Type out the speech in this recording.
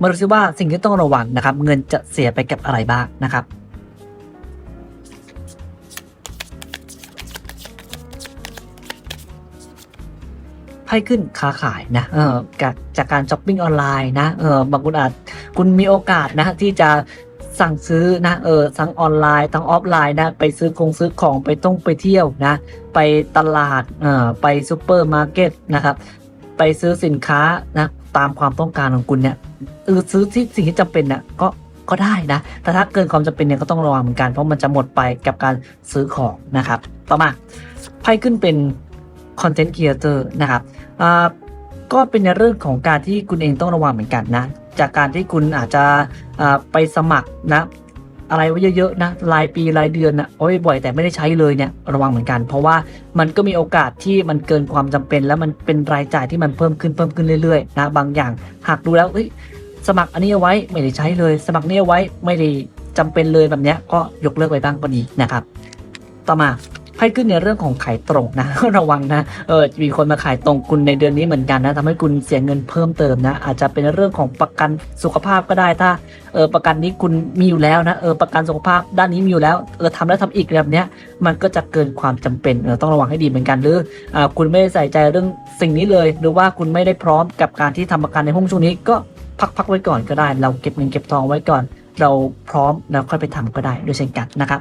มาดูซิว่าสิ่งที่ต้องระวังนะครับ เงินจะเสียไปกับอะไรบ้างนะครับไพ่ขึ้นค้าขายนะเออจากจากการช้อปปิ้งออนไลน์นะเออบางคนอาจคุณมีโอกาสนะที่จะสั่งซื้อนะเออทั้งออนไลน์ทั้งออฟไลน์นะไปซื้อคงซื้อของไปต้องไปเที่ยวนะ ไปตลาดเออไปซูเปอร์มาร์เก็ตนะครับ ไปซื้อสินค้านะตามความต้องการของคุณเนี่ย เออซื้อที่สิ่งที่จำเป็นเนี่ยก็ก็ได้นะ แต่ถ้าเกินความจำเป็นเนี่ยก็ต้องระวังเหมือนกัน เพราะมันจะหมดไปกับการซื้อของนะครับ ต่อมาไพ่ขึ้นเป็นคอนเทนต์ครีเอเตอร์นะครับอ่าก็เป็นในเรื่องของการที่คุณเองต้องระวังเหมือนกันนะ จากการที่คุณอาจจะไปสมัครนะ อะไรไว้เยอะๆนะรายปีรายเดือนนะโอ้ยบ่อยแต่ไม่ได้ใช้เลยเนี่ยระวังเหมือนกัน เพราะว่ามันก็มีโอกาสที่มันเกินความจำเป็น แล้วมันเป็นรายจ่ายที่มันเพิ่มขึ้นเพิ่มขึ้นเรื่อยๆนะบางอย่างหากดูแล้วเอ้ยสมัครอันนี้เอาไว้ไม่ได้ใช้เลย สมัครนี้เอาไว้ไม่ได้จำเป็นเลยแบบเนี้ยก็ยกเลิกไปบ้างก็ดีนะครับ ต่อมา ไพ่ขึ้นในเรื่องของขายตรงนะ ระวังนะเออมีคนมาขายตรงคุณในเดือนนี้เหมือนกันนะทำให้คุณเสียเงินเพิ่มเติมนะ อาจจะเป็นเรื่องของประกันสุขภาพก็ได้ถ้าเออประกันนี้คุณมีอยู่แล้วนะเออประกันสุขภาพด้านนี้มีอยู่แล้วเออทำแล้วทำอีกแบบเนี้ยมันก็จะเกินความจำเป็นเออต้องระวังให้ดีเหมือนกันหรืออ่าคุณไม่ได้ใส่ใจเรื่องสิ่งนี้เลย หรือว่าคุณไม่ได้พร้อมกับการที่ทำประกันในห้องช่วงนี้ก็พักๆไว้ก่อนก็ได้ เราเก็บเงินเก็บทองไว้ก่อน เราพร้อมแล้วค่อยไปทำก็ได้ด้วยเช่นกันนะครับ